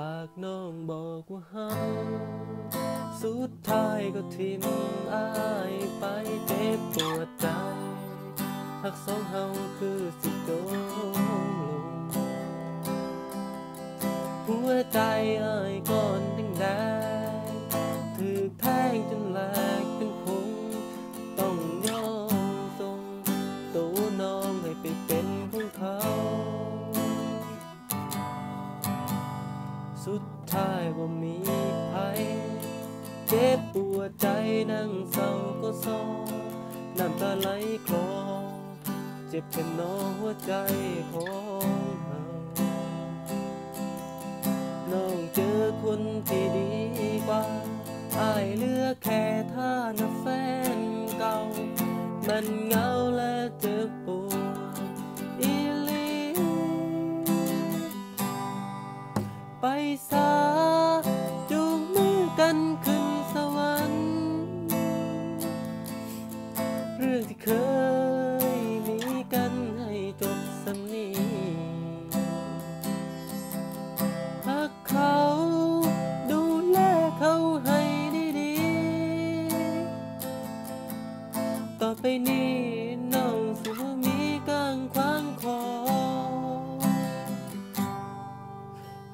ปากน้องบอกว่าเฮาสุดท้ายก็ทิมอายไปเจ็บปวดใจทักสองเฮาคือสิโดนลงหัวใจอายก่อนตั้งแด สุดท้ายว่ามีภัยเจ็บปวดใจนั่งเศร้าก็เศร้าน้ำตาไหลคลอเจ็บเป็นนองหัวใจของเฮาน้องเจอคนที่ดีกว่าอายเหลือแค่ท่านแฟนเก่ามันเงา ไปนี้น้องสิบ่มีกางขวางคอ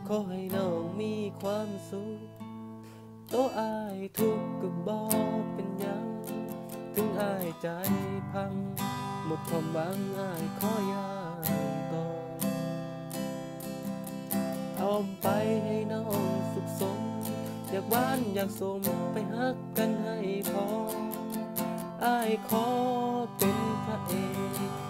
ขอให้น้องมีความสุขโตอายทุกข์ก็บอกเป็นหยัง ถึงอายใจพัง หมดความหวังอายขอยางต่อเอาไปให้น้องสุขสม อยากหวานอยากสมไปฮักกันให้พอ อายขอเป็นพระเอก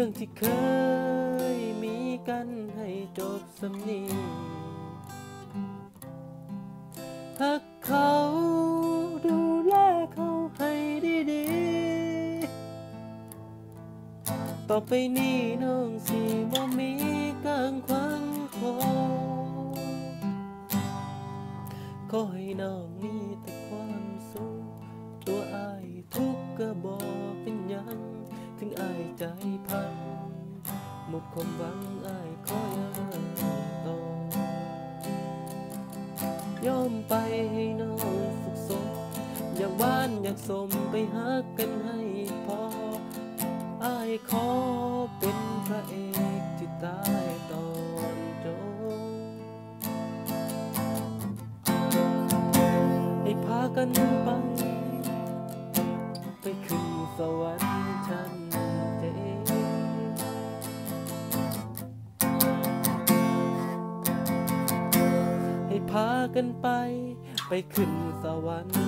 รื่องที่เคยมีกันให้จบสำนีหากเขาดูแลเขาให้ดีๆ ต่อไปนี้น้องสิบ่มีกางขวางคอขอให้น้องมีแต่ความสุขตัวอายทุก พันหมดความหวังอายขอยังต่อยอมไปให้น้องสุขสมอยากหวานอยากสมไปฮักกันให้พออายขอเป็นพระเอกที่ตาย พากันไป ไปขึ้นสวรรค์